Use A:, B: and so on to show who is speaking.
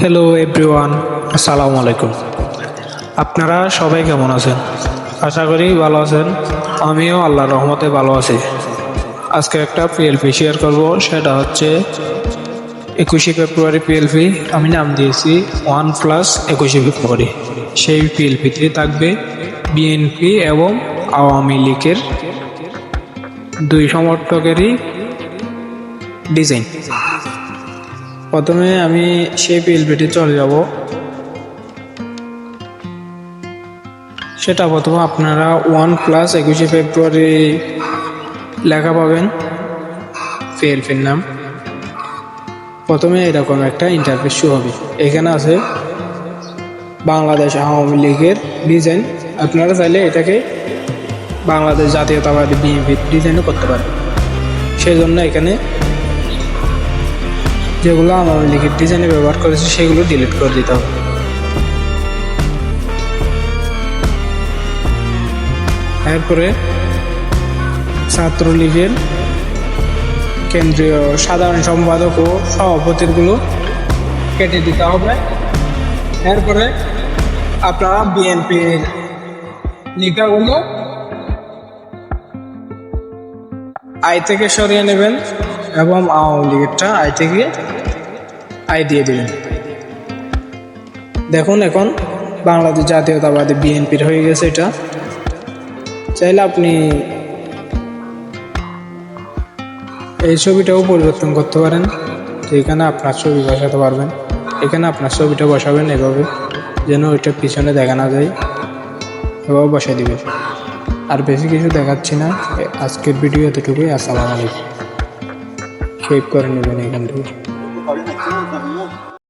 A: Hello everyone আসসালামু আলাইকুম আপনারা সবাই কেমন আছেন? আশা করি ভালো আছেন। আমিও আল্লাহর রহমতে ভালো আছি। আজকে একটা পিএলপি শেয়ার করব। সেটা হচ্ছে একুশে ফেব্রুয়ারি পিএলপি আমি নাম দিয়েছি ওয়ান প্লাস একুশে ফেব্রুয়ারি। সেই পিএলপিতে থাকবে বিএনপি এবং আওয়ামী লীগের দুই সমর্থকেরই ডিজাইন প্রথমে আমি সেই পিএলপিটি চলে যাব। সেটা প্রথমে আপনারা ওয়ান প্লাস একুশে ফেব্রুয়ারি লেখা পাবেন। পিএলপির নাম প্রথমে এরকম একটা ইন্টারফেস শো হবে। এখানে আছে বাংলাদেশ আওয়ামী লীগের ডিজাইন আপনারা চাইলে এটাকে বাংলাদেশ জাতীয়তাবাদী বিএনপির ডিজাইনও করতে পারেন। সেই জন্য এখানে যেগুলো আমার লীগের ডিজাইনে ব্যবহার করেছে, সেগুলো ডিলিট করে দিতে হবে। এরপরে ছাত্রলীগের কেন্দ্রীয় সাধারণ সম্পাদক ও সভাপতিগুলো কেটে দিতে হবে। এরপরে আপনারা বিএনপির লেখাগুলো আই থেকে সরিয়ে নেবেন। এবং আওয়ামী লীগেরটা আই থেকে আই দিয়ে দেবেন দেখুন এখন বাংলাদেশ জাতীয়তাবাদী বিএনপির হয়ে গেছে এটা। চাইলে আপনি এই ছবিটাও পরিবর্তন করতে পারেন। এখানে আপনার ছবি বসাতে পারবেন, এখানে আপনার ছবিটা বসাবেন এভাবে, যেন ওইটা পিছনে দেখা না যায়। এভাবে বসা দিবেন। আর বেশি কিছু দেখাচ্ছি না। আজকের ভিডিও এতটুকুই। আসসালামু আলাইকুম। সেভ করে নেবেন এখান থেকে